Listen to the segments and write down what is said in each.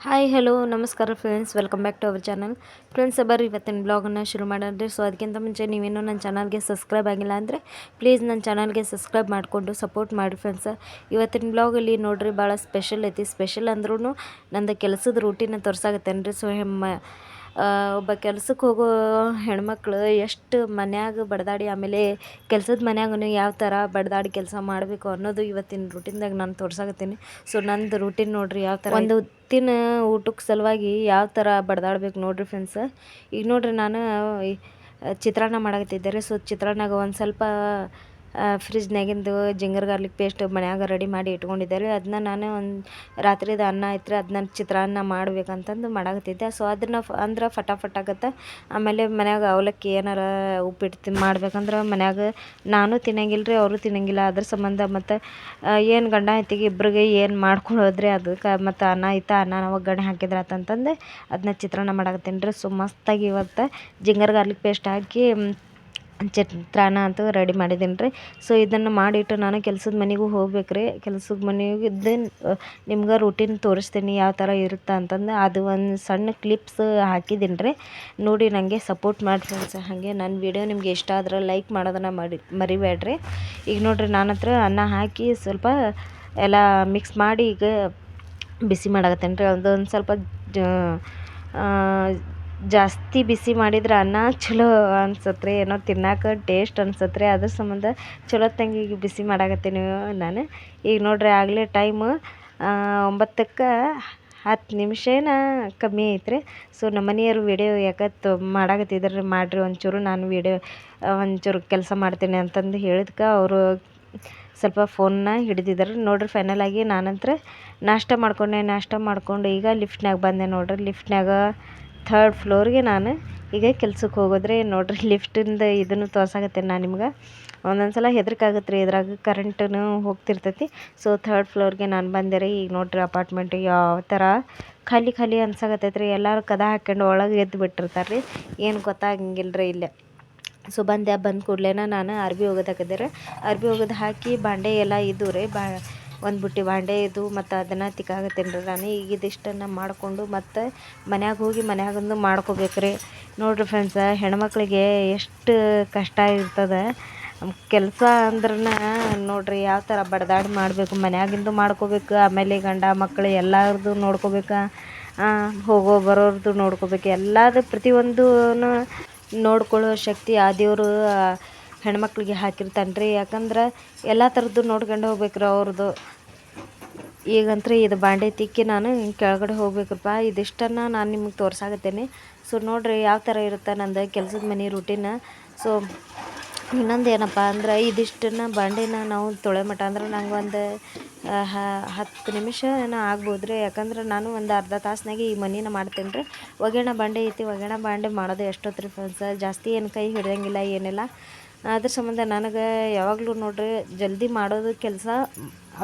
Hi hello ನಮಸ್ಕಾರ friends welcome back to our channel friends ಬರ್ರಿ ಇವತ್ತಿನ ಬ್ಲಾಗನ್ನು ಶುರು ಮಾಡಿದ್ರೆ ಸೊ ಅದಕ್ಕಿಂತ ಮುಂಚೆ ನೀವೇನೋ ನನ್ನ ಚಾನಲ್ಗೆ ಸಬ್ಸ್ಕ್ರೈಬ್ ಆಗಿಲ್ಲ ಅಂದರೆ ಪ್ಲೀಸ್ ನನ್ನ ಚಾನಲ್ಗೆ ಸಬ್ಸ್ಕ್ರೈಬ್ ಮಾಡಿಕೊಂಡು ಸಪೋರ್ಟ್ ಮಾಡಿ ಫ್ರೆಂಡ್ಸ್ ಇವತ್ತಿನ ಬ್ಲಾಗಲ್ಲಿ ನೋಡ್ರಿ, ಭಾಳ ಸ್ಪೆಷಲ್ ಐತಿ. ಸ್ಪೆಷಲ್ ಅಂದ್ರೂ ನಂದು ಕೆಲಸದ ರೂಟೀನ ತೋರ್ಸಾಗತ್ತೇನೆ ರೀ ಸೊ ಹೆಮ್ಮ ಒಬ್ಬ ಕೆಲ್ಸಕ್ಕೆ ಹೋಗೋ ಹೆಣ್ಮಕ್ಳು ಎಷ್ಟು ಮನ್ಯಾಗ ಬಡ್ದಾಡಿ ಆಮೇಲೆ ಕೆಲ್ಸದ ಮನ್ಯಾಗೂ ಯಾವ ಥರ ಬಡ್ದಾಡಿ ಕೆಲಸ ಮಾಡಬೇಕು ಅನ್ನೋದು ಇವತ್ತಿನ ರೂಟೀನ್ದಾಗ ನಾನು ತೋರ್ಸಾಕತ್ತೀನಿ. ಸೊ ನಂದು ರೂಟೀನ್ ನೋಡಿರಿ ಯಾವ ಥರ ಒಂದು ಹೊತ್ತಿನ ಊಟಕ್ಕೆ ಸಲುವಾಗಿ ಯಾವ ಥರ ಬಡ್ದಾಡ್ಬೇಕು ನೋಡ್ರಿ ಫ್ರೆಂಡ್ಸ್ ಈಗ ನೋಡ್ರಿ ನಾನು ಚಿತ್ರಾನ್ನ ಮಾಡಕತ್ತಿದ್ದೆ ರೀ. ಸೊ ಚಿತ್ರಾನ್ನಾಗ ಒಂದು ಸ್ವಲ್ಪ ಫ್ರಿಜ್ನಾಗಿಂದು ಜಿಂಗರ್ ಗಾರ್ಲಿಕ್ ಪೇಸ್ಟ್ ಮನ್ಯಾಗ ರೆಡಿ ಮಾಡಿ ಇಟ್ಕೊಂಡಿದ್ದೆ ರೀ. ಅದನ್ನ ನಾನು ಒಂದು ರಾತ್ರಿದು ಅನ್ನ ಐತ್ರಿ ಅದನ್ನ ಚಿತ್ರಾನ್ನ ಮಾಡ್ಬೇಕಂತಂದು ಮಾಡಾಕತ್ತಿದ್ದೆ. ಸೊ ಅದನ್ನ ಅಂದ್ರೆ ಫಟಾಫಟ್ ಆಗತ್ತೆ. ಆಮೇಲೆ ಮನ್ಯಾಗ ಅವಲಕ್ಕಿ ಏನಾರ ಉಪ್ಪಿಟ್ಟು ಮಾಡ್ಬೇಕಂದ್ರೆ ಮನ್ಯಾಗ ನಾನು ತಿನ್ನಂಗಿಲ್ಲ ರೀ ಅವರು ತಿನ್ನಂಗಿಲ್ಲ. ಅದ್ರ ಸಂಬಂಧ ಮತ್ತು ಏನು ಗಂಡ ಐತಿಗೆ ಇಬ್ಬರಿಗೆ ಏನು ಮಾಡ್ಕೊಳ್ಳೋದ್ರಿ ಅದಕ್ಕೆ, ಮತ್ತು ಅನ್ನ ಐತ ಅನ್ನ ಒಗ್ಗರಣೆ ಹಾಕಿದ್ರೆ ಆತಂತಂದು ಅದನ್ನ ಚಿತ್ರಾನ್ನ ಮಾಡಾಕತ್ತೀನಿ ರೀ. ಸೊ ಮಸ್ತಾಗಿ ಇವತ್ತು ಜಿಂಗರ್ ಗಾರ್ಲಿಕ್ ಪೇಸ್ಟ್ ಹಾಕಿ ಚಿತ್ರಾನ್ನ ಅಂತೂ ರೆಡಿ ಮಾಡಿದ್ದೀನಿ ರೀ. ಸೊ ಇದನ್ನು ಮಾಡಿಟ್ಟು ನಾನು ಕೆಲ್ಸದ ಮನೆಗೂ ಹೋಗ್ಬೇಕು ರೀ ಕೆಲ್ಸದ ಮನೆಗೆ ಇದ್ದು ನಿಮ್ಗೆ ರೂಟೀನ್ ತೋರಿಸ್ತೀನಿ ಯಾವ ಥರ ಇರುತ್ತೆ ಅಂತಂದು. ಅದು ಒಂದು ಸಣ್ಣ ಕ್ಲಿಪ್ಸ್ ಹಾಕಿದ್ದೀನಿ ರೀ. ನೋಡಿ ನನಗೆ ಸಪೋರ್ಟ್ ಮಾಡಿ ಫ್ರೆಂಡ್ಸ್ ಹಾಗೆ ನನ್ನ ವಿಡಿಯೋ ನಿಮ್ಗೆ ಇಷ್ಟ ಆದ್ರೆ ಲೈಕ್ ಮಾಡೋದನ್ನು ಮಾಡಿ, ಮರಿಬೇಡ್ರಿ. ಈಗ ನೋಡಿರಿ ನಾನು ಹತ್ರ ಅನ್ನ ಹಾಕಿ ಸ್ವಲ್ಪ ಎಲ್ಲ ಮಿಕ್ಸ್ ಮಾಡಿ ಈಗ ಬಿಸಿ ಮಾಡಕತ್ತೇನೆ ರೀ. ಅದೊಂದು ಸ್ವಲ್ಪ ಜಾಸ್ತಿ ಬಿಸಿ ಮಾಡಿದ್ರೆ ಅನ್ನ ಚಲೋ ಅನ್ಸತ್ತೆ ರೀ ಏನೋ ತಿನ್ನಕ್ಕೆ ಟೇಸ್ಟ್ ಅನ್ಸತ್ತೆ ರೀ ಅದ್ರ ಸಂಬಂಧ ಚಲೋ ತಂಗಿಗೆ ಬಿಸಿ ಮಾಡಾಕತ್ತೀನಿ ನಾನು. ಈಗ ನೋಡ್ರಿ ಆಗಲೇ ಟೈಮ್ ಒಂಬತ್ತಕ್ಕೆ ಹತ್ತು ನಿಮಿಷನ ಕಮ್ಮಿ ಐತ್ರಿ. ಸೊ ನಮ್ಮ ಮನೆಯವ್ರು ವೀಡಿಯೋ ಯಾಕತ್ತು ಮಾಡಾಕತ್ತಿದ್ರು ಮಾಡಿರಿ ಒಂಚೂರು, ನಾನು ವೀಡಿಯೋ ಒಂಚೂರು ಕೆಲಸ ಮಾಡ್ತೀನಿ ಅಂತಂದು ಹೇಳಿದ್ಕೆ ಅವರು ಸ್ವಲ್ಪ ಫೋನ್ನ ಹಿಡಿದಿದ್ದಾರೆ. ನೋಡ್ರಿ ಫೈನಲ್ ಆಗಿ ನಾನಂತರ ನಾಷ್ಟ ಮಾಡ್ಕೊಂಡೆ, ನಾಷ್ಟ ಮಾಡ್ಕೊಂಡು ಈಗ ಲಿಫ್ಟ್ನಾಗ ಬಂದೆ ನೋಡ್ರಿ. ಲಿಫ್ಟ್ನಾಗ ಥರ್ಡ್ ಫ್ಲೋರ್ಗೆ ನಾನು ಈಗ ಕೆಲ್ಸಕ್ಕೆ ಹೋಗೋದ್ರೆ ನೋಡಿರಿ ಲಿಫ್ಟಿಂದ ಇದನ್ನು ತೋರ್ಸಾಕತ್ತೇನೆ ನಾನು ನಿಮ್ಗೆ. ಒಂದೊಂದು ಸಲ ಹೆದರಿಕೆ ಆಗತ್ತೆ ರೀ, ಇದ್ರಾಗ ಕರೆಂಟೂ ಹೋಗ್ತಿರ್ತೈತಿ. ಸೊ ಥರ್ಡ್ ಫ್ಲೋರ್ಗೆ ನಾನು ಬಂದೆ ರೀ, ಈಗ ನೋಡಿರಿ ಅಪಾರ್ಟ್ಮೆಂಟ್ ಯಾವ ಥರ ಖಾಲಿ ಖಾಲಿ ಅನ್ಸಾಕತ್ತೈತೆ ರೀ ಎಲ್ಲರೂ ಕದ ಹಾಕ್ಕೊಂಡು ಒಳಗೆ ಎದ್ದು ಬಿಟ್ಟಿರ್ತಾರೆ ರೀ. ಏನು ಗೊತ್ತಾಗಂಗಿಲ್ಲ ರೀ ಇಲ್ಲೇ. ಸೊ ಬಂದೆ, ಬಂದ ಕೂಡಲೇ ನಾನು ಅರ್ಬಿ ಒಗದು ಹಾಕಿದ್ದೆ ರೀ. ಅರ್ಬಿ ಒಗದು ಹಾಕಿ ಬಾಂಡೆ ಎಲ್ಲ ಇದ್ದು ರೀ, ಬಾ ಒಂದು ಬುಟ್ಟಿ ಬಾಂಡೆ ಇದು ಮತ್ತು ಅದನ್ನು ತಿಕ್ಕಾಗತ್ತೇನ್ರಿ ನಾನು ಈಗ ಇದಿಷ್ಟನ್ನು ಮಾಡಿಕೊಂಡು ಮತ್ತು ಮನ್ಯಾಗ ಹೋಗಿ ಮನ್ಯಾಗಂದು ಮಾಡ್ಕೋಬೇಕು ರೀ ನೋಡಿರಿ ಫ್ರೆಂಡ್ಸ ಹೆಣ್ಮಕ್ಳಿಗೆ ಎಷ್ಟು ಕಷ್ಟ ಇರ್ತದೆ. ಕೆಲಸ ಅಂದ್ರೆ ನೋಡಿರಿ ಯಾವ ಥರ ಬಡದಾಡಿ ಮಾಡಬೇಕು. ಮನ್ಯಾಗಿಂದು ಮಾಡ್ಕೋಬೇಕು, ಆಮೇಲೆ ಗಂಡ ಮಕ್ಕಳು ಎಲ್ಲರದ್ದು ನೋಡ್ಕೋಬೇಕು ಹೋಗೋ ಬರೋರ್ದು ನೋಡ್ಕೋಬೇಕು. ಎಲ್ಲದು ಪ್ರತಿಯೊಂದೂ ನೋಡ್ಕೊಳ್ಳೋ ಶಕ್ತಿ ಆ ದೇವರು ಹೆಣ್ಮಕ್ಳಿಗೆ ಹಾಕಿರ್ತಾನೆ ರೀ ಯಾಕಂದ್ರೆ ಎಲ್ಲ ಥರದ್ದು ನೋಡ್ಕೊಂಡು ಹೋಗ್ಬೇಕು ರೀ ಅವ್ರದ್ದು ಈಗಂತೂ ಇದು ಬಾಂಡೆ ತಿಕ್ಕಿ ನಾನು ಕೆಳಗಡೆ ಹೋಗ್ಬೇಕಪ್ಪ ಇದಿಷ್ಟನ್ನು ನಾನು ನಿಮಗೆ ತೋರ್ಸಾಕತ್ತೇನೆ. ಸೊ ನೋಡಿರಿ ಯಾವ ಥರ ಇರುತ್ತೆ ನಂದು ಕೆಲಸದ ಮನೆ ರೂಟೀನ ಸೊ ಇನ್ನೊಂದು ಏನಪ್ಪ ಅಂದ್ರೆ ಇದಿಷ್ಟನ್ನು ಬಾಂಡೆನ ನಾವು ತೊಳೆ ಮಠ ಅಂದ್ರೆ ನಂಗೆ ಒಂದು ಹತ್ತು ನಿಮಿಷ ಏನೋ ಆಗ್ಬೋದು ರೀ ಯಾಕಂದ್ರೆ ನಾನು ಒಂದು ಅರ್ಧ ತಾಸಿನಾಗೆ ಈ ಮನೇನ ಮಾಡ್ತೇನೆ ರೀ ಒಗ್ಗರಣೆ ಬಾಂಡೆ ಐತಿ, ಒಗ್ಗರಣೆ ಬಾಂಡೆ ಮಾಡೋದು ಎಷ್ಟೊತ್ತು ರೀ ಫ್ರೆಂಡ್ಸ್ ಜಾಸ್ತಿ ಏನು ಕೈ ಹಿಡಿಯೋಂಗಿಲ್ಲ ಏನಿಲ್ಲ. ಅದ್ರ ಸಂಬಂಧ ನನಗೆ ಯಾವಾಗಲೂ ನೋಡ್ರಿ ಜಲ್ದಿ ಮಾಡೋದು ಕೆಲಸ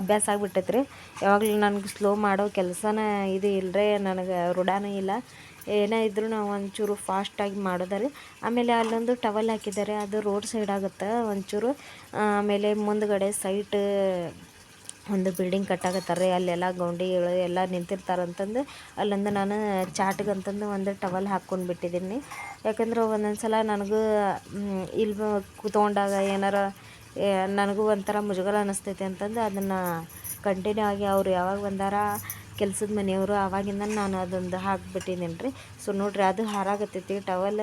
ಅಭ್ಯಾಸ ಆಗಿಬಿಟ್ಟೈತೆ ರೀ ಯಾವಾಗಲೂ ನನಗೆ ಸ್ಲೋ ಮಾಡೋ ಕೆಲಸನ ಇದು ಇಲ್ಲರೇ ನನಗೆ ರೂಢಾನೇ ಇಲ್ಲ. ಏನೇ ಇದ್ರೂ ನಾವು ಒಂಚೂರು ಫಾಸ್ಟಾಗಿ ಮಾಡೋದಾರೆ. ಆಮೇಲೆ ಅಲ್ಲೊಂದು ಟವಲ್ ಹಾಕಿದ್ದಾರೆ, ಅದು ರೋಡ್ ಸೈಡ್ ಆಗುತ್ತೆ ಒಂಚೂರು. ಆಮೇಲೆ ಮುಂದುಗಡೆ ಸೈಟ್ ಒಂದು ಬಿಲ್ಡಿಂಗ್ ಕಟ್ಟಾಕತ್ತಾರೆ ಅಲ್ಲೆಲ್ಲ ಗೌಂಡಿಗಳು ಎಲ್ಲ ನಿಂತಿರ್ತಾರಂತಂದು ಅಲ್ಲಿಂದ ನಾನು ಚಾಟ್ಗಂತಂದು ಒಂದು ಟವಲ್ ಹಾಕ್ಕೊಂಡು ಬಿಟ್ಟಿದ್ದೀನಿ ಯಾಕಂದ್ರೆ ಒಂದೊಂದು ಸಲ ನನಗೂ ಇಲ್ಲಿ ಕೂತ್ಕೊಂಡಾಗ ಏನಾರ ನನಗೂ ಒಂಥರ ಮುಜುಗರ ಅನ್ನಿಸ್ತೈತೆ ಅಂತಂದು ಅದನ್ನು ಕಂಟಿನ್ಯೂ ಆಗಿ ಅವ್ರು ಯಾವಾಗ ಬಂದಾರ, ಕೆಲ್ಸದ ಮನೆಯವರು ಆವಾಗಿಂದ ನಾನು ಅದೊಂದು ಹಾಕ್ಬಿಟ್ಟಿದ್ದೀನಿ ರೀ ಸೊ ನೋಡಿರಿ ಅದು ಹಾರಾಗತ್ತೈತಿ ಟವಲ್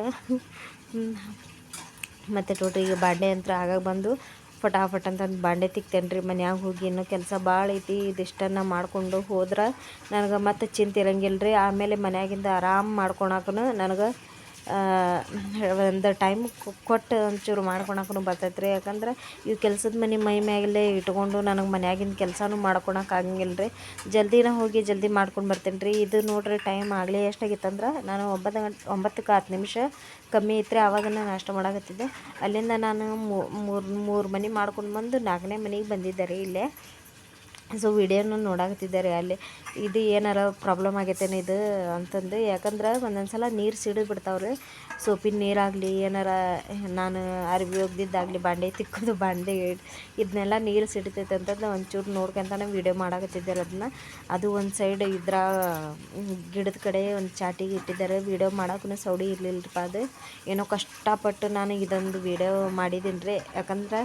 ಮತ್ತು ಟೋಟಿಗೆ ಬಾಂಡೆ ಅಂತ ಆಗಾಗ ಬಂದು ಫಟಾಫಟ್ ಅಂತಂದು ಬಾಂಡೆ ತಿಕ್ತೇನೆ ರೀ ಮನ್ಯಾಗ ಹೋಗಿ ಇನ್ನೂ ಕೆಲಸ ಭಾಳ ಐತಿ, ಇದಿಷ್ಟನ್ನು ಮಾಡಿಕೊಂಡು ಹೋದ್ರೆ ನನಗೆ ಮತ್ತೆ ಚಿಂತೆ ಇರಂಗಿಲ್ಲ ರೀ ಆಮೇಲೆ ಮನ್ಯಾಗಿಂದ ಆರಾಮ ಮಾಡ್ಕೊಳಕ್ಕೂ ನನಗೆ ಒಂದು ಟೈಮ್ ಕೊಟ್ಟು ಒಂಚೂರು ಮಾಡ್ಕೊಳಕ್ಕೂ ಬರ್ತೈತೆ ರೀ ಯಾಕಂದ್ರೆ ಇವು ಕೆಲ್ಸದ ಮನೆ ಮೈ ಮ್ಯಾಗಲೇ ಇಟ್ಕೊಂಡು ನನಗೆ ಮನ್ಯಾಗಿನ ಕೆಲಸನೂ ಮಾಡ್ಕೊಳಕ್ಕೆ ಆಗಂಗಿಲ್ಲ ರೀ ಜಲ್ದಿನ ಹೋಗಿ ಜಲ್ದಿ ಮಾಡ್ಕೊಂಡು ಬರ್ತೀನಿ ರೀ ಇದು ನೋಡಿರಿ ಟೈಮ್ ಆಗಲೇ ಎಷ್ಟಾಗಿತ್ತಂದ್ರೆ ನಾನು ಒಂಬತ್ತು ಗಂಟೆ, ಒಂಬತ್ತಕ್ಕೆ ಹತ್ತು ನಿಮಿಷ ಕಮ್ಮಿ ಇತ್ತು ರೀ ಆವಾಗ ನಾನು ನಾಷ್ಟ ಮಾಡಕತ್ತಿದ್ದೆ. ಅಲ್ಲಿಂದ ನಾನು ಮೂರು ಮೂರು ಮನೆ ಮಾಡ್ಕೊಂಡು ಬಂದು ನಾಲ್ಕನೇ ಮನೆಗೆ ಬಂದಿದ್ದೆ ರೀ ಇಲ್ಲೇ. ಸೊ ವಿಡಿಯೋನು ನೋಡಾಕತ್ತಿದ್ದಾರೆ, ಅಲ್ಲಿ ಇದು ಏನಾರ ಪ್ರಾಬ್ಲಮ್ ಆಗೈತೇನೆ ಇದು ಅಂತಂದು. ಯಾಕಂದ್ರೆ ಒಂದೊಂದು ಸಲ ನೀರು ಸಿಡಿದು ಬಿಡ್ತಾವ್ರಿ. ಸೋಪಿನ ನೀರಾಗಲಿ, ಏನಾರ ನಾನು ಅರಿವಿ ಒಗ್ದಿದ್ದಾಗಲಿ, ಬಾಂಡೆ ತಿಕ್ಕೋದು, ಬಾಂಡೆ ಇದನ್ನೆಲ್ಲ ನೀರು ಸಿಡಿತೈತೆ ಅಂತಂದು ಒಂಚೂರು ನೋಡ್ಕೊಂತಾನೆ ವೀಡಿಯೋ ಮಾಡಾಕತ್ತಿದ್ದಾರೆ ಅದನ್ನ ಅದು ಒಂದು ಸೈಡ್ ಇದ್ರ ಗಿಡದ ಕಡೆ ಒಂದು ಚಾಟಿಗೆ ಇಟ್ಟಿದ್ದಾರೆ. ವಿಡಿಯೋ ಮಾಡೋಕ್ಕೂ ಸೌಡಿ ಇರಲಿಲ್ಲಪ್ಪ ಅದು. ಏನೋ ಕಷ್ಟಪಟ್ಟು ನಾನು ಇದೊಂದು ವಿಡಿಯೋ ಮಾಡಿದ್ದೀನಿ ರೀ ಯಾಕಂದ್ರೆ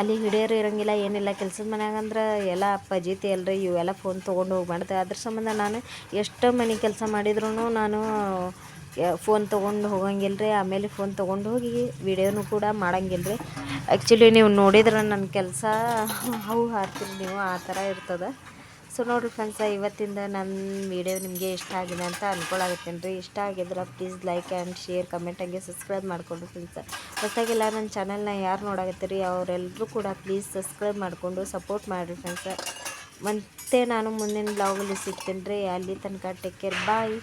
ಅಲ್ಲಿ ಹಿಡಿಯೋರು ಇರಂಗಿಲ್ಲ, ಏನಿಲ್ಲ. ಕೆಲ್ಸದ ಮನ್ಯಾಗ ಅಂದ್ರೆ ಎಲ್ಲ ಅಪ್ಪಾಜಿತಿ ಅಲ್ರಿ ಇವೆಲ್ಲ ಫೋನ್ ತೊಗೊಂಡು ಹೋಗಿ ಮಾಡ್ತೆ ಅದ್ರ ಸಂಬಂಧ ನಾನು ಎಷ್ಟು ಮನೆ ಕೆಲಸ ಮಾಡಿದ್ರೂ ನಾನು ಫೋನ್ ತೊಗೊಂಡು ಹೋಗಂಗಿಲ್ಲ ರೀ ಆಮೇಲೆ ಫೋನ್ ತೊಗೊಂಡು ಹೋಗಿ ವಿಡಿಯೋನು ಕೂಡ ಮಾಡಂಗಿಲ್ಲ ರೀ ಆ್ಯಕ್ಚುಲಿ ನೀವು ನೋಡಿದ್ರೆ ನನ್ನ ಕೆಲಸ ಅವು ಹಾಕ್ತೀರಿ ನೀವು, ಆ ಥರ ಇರ್ತದೆ. ಸೊ ನೋಡಿರಿ ಫ್ರೆಂಡ್ಸ, ಇವತ್ತಿಂದ ನನ್ನ ವಿಡಿಯೋ ನಿಮಗೆ ಇಷ್ಟ ಆಗಿದೆ ಅಂತ ಅಂದ್ಕೊಳಕತ್ತೀನಿ ರೀ. ಇಷ್ಟ ಆಗಿದ್ರೆ please like and share comment ಹಂಗೆ ಸಬ್ಸ್ಕ್ರೈಬ್ ಮಾಡಿಕೊಂಡು ಫ್ರೆಂಡ್ಸ. ಹೊಸದಾಗೆಲ್ಲ ನನ್ನ ಚಾನಲ್ನ ಯಾರು ನೋಡಾಕತ್ತೀರಿ ಅವರೆಲ್ಲರೂ ಕೂಡ ಪ್ಲೀಸ್ ಸಬ್ಸ್ಕ್ರೈಬ್ ಮಾಡಿಕೊಂಡು ಸಪೋರ್ಟ್ ಮಾಡಿರಿ ಫ್ರೆಂಡ್ಸ. ಮತ್ತೆ ನಾನು ಮುಂದಿನ ಬ್ಲಾಗಲ್ಲಿ ಸಿಗ್ತೀನಿ ರೀ ಅಲ್ಲಿ ತನಕ ಟೇಕ್ ಕೇರ್ ಬಾಯ್